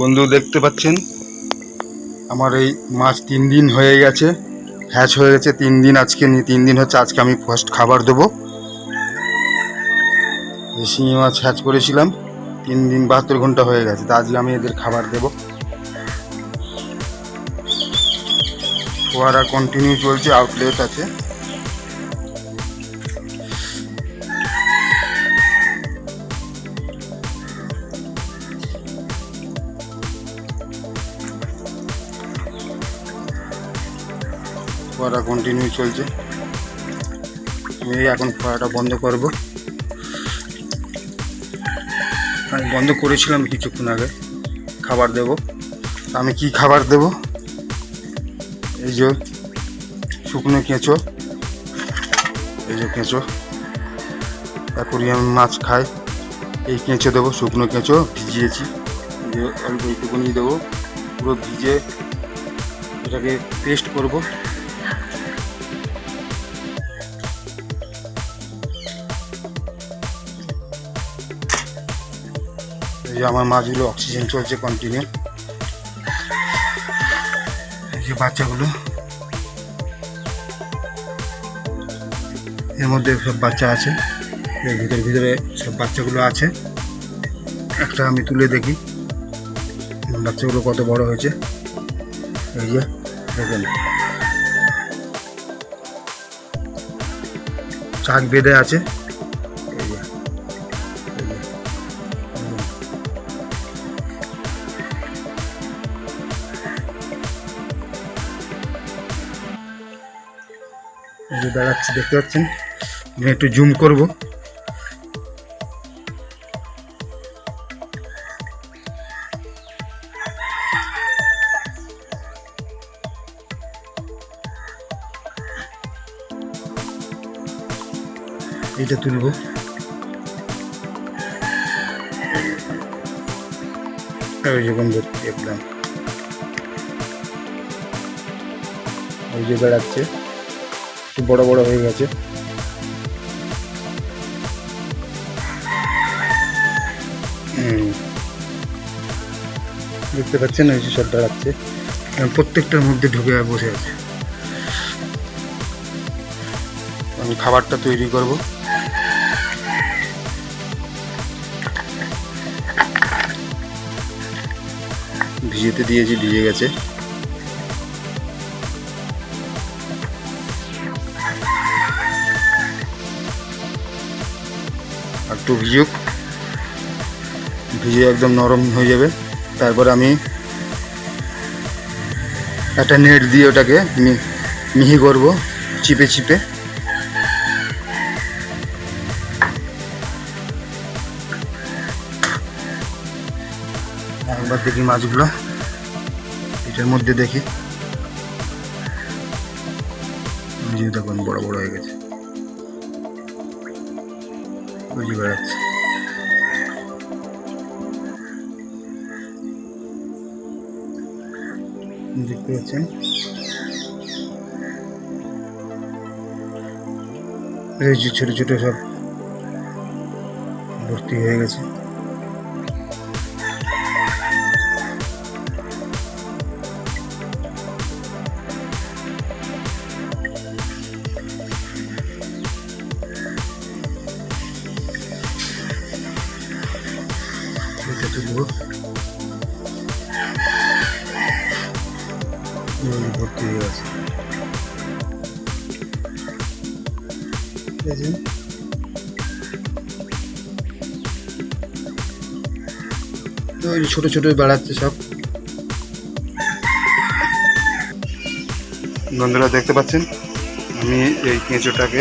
বন্ধু দেখতে পাচ্ছেন? আমার এই মাছ তিন দিন হয়ে গেছে হ্যাচ হয়ে গেছে তিন দিন আজকে নি তিন দিন হচ্ছে আজকে আমি ফার্স্ট খাবার দেবো। শিঙি মাছ হ্যাচ করেছিলাম, তিন দিন বাহাত্তর ঘণ্টা হয়ে গেছে, তা আজকে আমি এদের খাবার দেবো। ফোয়ারা কন্টিনিউ চলছে আউটলেট আছে। ফোয়ারা কন্টিনিউ চলছে। আমি এখন ফোয়ারাটা বন্ধ করব। আমি বন্ধ করেছিলাম কিছুক্ষণ আগে। খাবার দেব। আমি কি খাবার দেব? এই যে শুকনো কেঁচো। এই যে কেঁচো। অ্যাকোরিয়াম মাছ খায় এই কেঁচো দেবো, শুকনো কেঁচো ভিজিয়েছি। অল্প একটুকুনি দেবো। পুরো ভিজে এটাকে পেস্ট করব। এই যে আমার মাছগুলো অক্সিজেন চলছে কন্টিনিউ এই যে বাচ্চাগুলো। এর মধ্যে সব বাচ্চা আছে। এর ভিতরে ভিতরে সব বাচ্চাগুলো আছে। একটা আমি তুলে দেখি। বাচ্চাগুলো কত বড় হয়েছে। এই যে, দেখুন। চাক বেঁধে আছে। যে দাঁড়াচ্ছি, দেখতে পাচ্ছেন? আমি একটু জুম করব। এটা তুলব। যে বন্ধু দেখলাম। ওই যে বেড়াচ্ছে বড় বড় হয়ে গেছে। দেখতে পাচ্ছেন ওই যে সব দাঁড়াচ্ছে প্রত্যেকটার মধ্যে ঢুকে বসে আছে। আমি খাবারটা তৈরি করব। ভিজেতে দিয়েছি, ভিজে গেছে। একটু ভিজুক। ভিজে একদম নরম হয়ে যাবে। তারপর আমি একটা নেট দিয়ে ওটাকে মিহি করব, চিপে চিপে। একবার দেখি মাছগুলো। এটার মধ্যে দেখি। দেখুন, বড় বড় হয়ে গেছে। বুঝতে বেড়াচ্ছে দেখতে পাচ্ছেন? এই যে ছোট ছোট সব ভর্তি হয়ে গেছে। ভর্তি হয়ে আছে ছোট ছোট বেড়াচ্ছে সব। বন্ধুরা দেখতে পাচ্ছেন? আমি এই কেঁচোটাকে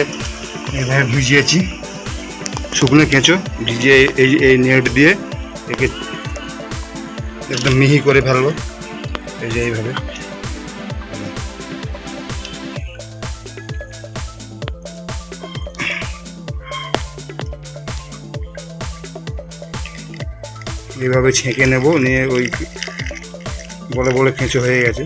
এভাবে ভিজিয়েছি। শুকনো কেঁচো, ভিজিয়ে এই এই নেট দিয়ে একে একদম মিহি করে ফেলব। এই যে এইভাবে। এইভাবে ছেঁকে নেব নিয়ে ওই বলে বলে কেঁচো হয়ে গেছে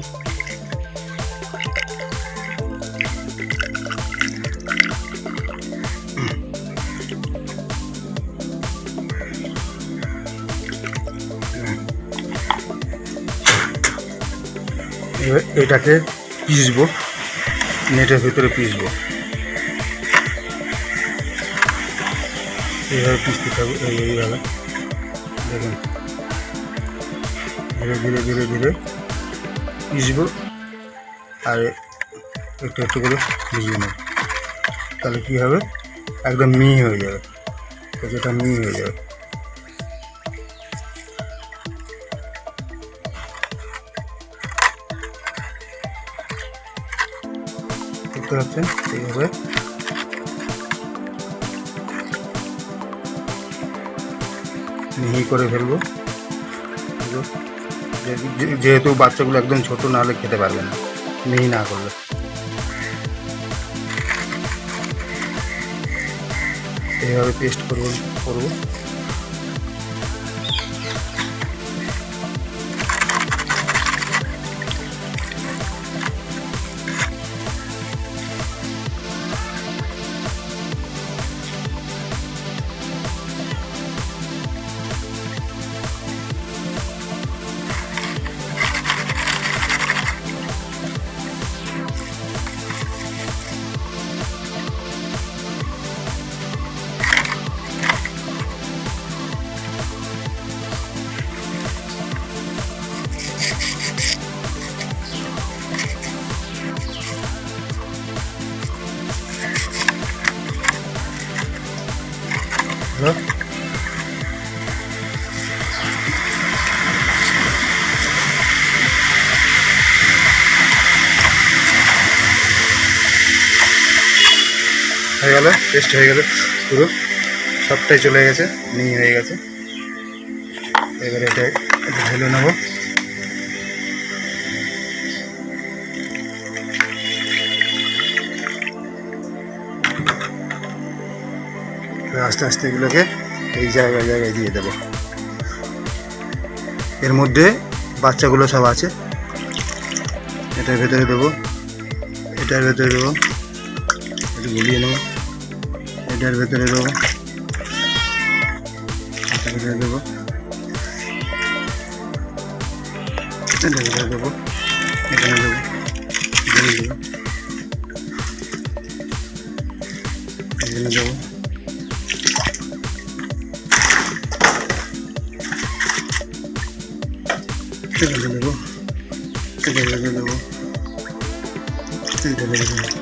এটাকে পিসবো নেটের ভিতরে পিসবো এইভাবে পিসতে থাকব এইভাবে দেখুন। ধীরে ধীরে ধীরে ধীরে পিসবো আর একটু একটু করে ভিজিয়ে নেব। তাহলে কী হবে? একদম মিহি হয়ে যাবে। যেটা মিহি হয়ে যাবে। দেখতে পাচ্ছেন? এইভাবে মিহি করে ফেলব। যেহেতু বাচ্চাগুলো একদম ছোট না হলে খেতে পারবে না। মিহি না করলে। এইভাবে পেস্ট করব করব। হ্যালো হয়ে গেল টেস্ট হয়ে গেল পুরো। সবটাই চলে গেছে নিয়ে হয়ে গেছে। এবারে এটা ঢেলে নেব। আস্তে আস্তে এগুলোকে এই জায়গায় জায়গায় দিয়ে দেবো। এর মধ্যে বাচ্চাগুলো সব আছে। এটার ভেতরে দেবো, এটার ভেতরে দেবো, একটু গুলিয়ে নেব, এটার ভেতরে দেবো, এটার ভেতরে দেবো, এটার ভেতরে দেবো, এখানে দেবো এখানে দেবো এখানে দেবো এটা ঢেলে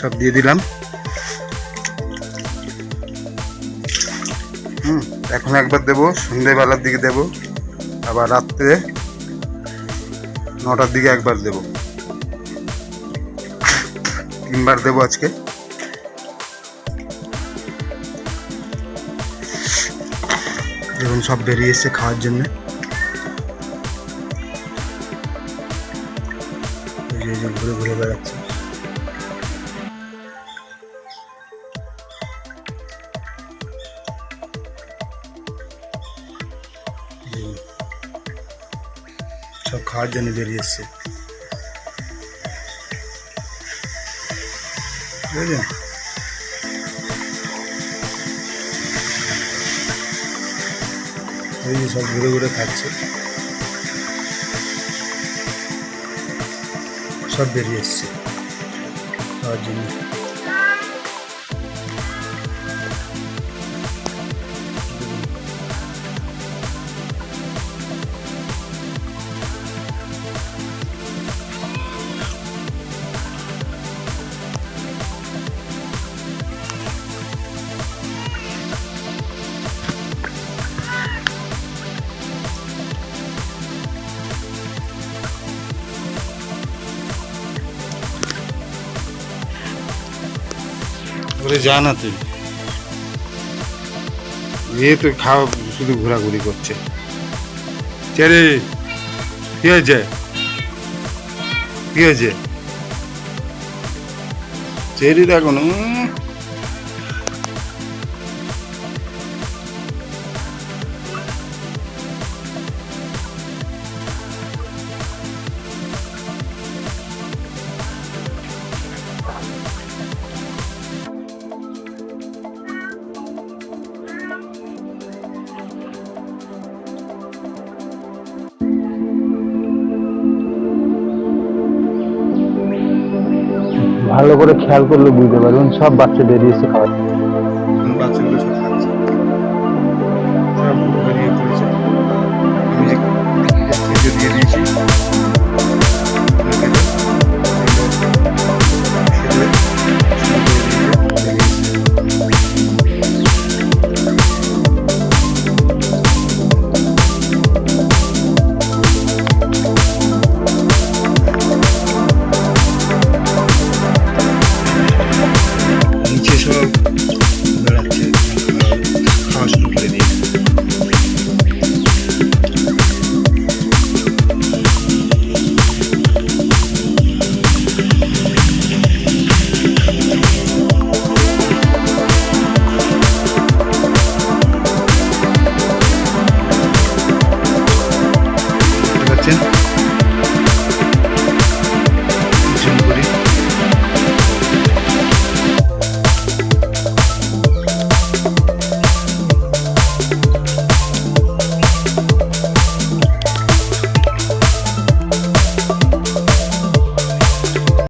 সব দিয়ে দিলাম। হুম, এখন একবার দেবো সন্ধেবেলার দিকে দেবো, আবার রাত্রে নটার দিকে একবার দেবো। তিনবার দেবো আজকে। দেখুন, সব বেরিয়ে এসছে খাওয়ার জন্য। ঘুরে ঘুরে বেড়াচ্ছে। হুম। সব খাওয়ার জন্য বেরিয়ে এসছে। বুঝলেন? এই সব ঘুরে ঘুরে খাচ্ছে। সব বেরিয়ে এসছে। খাওয়ার জন্য। ওরে যা না তুই। এ তো খাওয়া শুধু ঘোরাঘুরি করছে। চেরে কি হয়েছে? কি হয়েছে? চেরি দেখো উম, ভালো করে খেয়াল করলে বুঝতে পারবেন সব বাচ্চাদের দিয়েছে খাওয়া বাচ্চাগুলো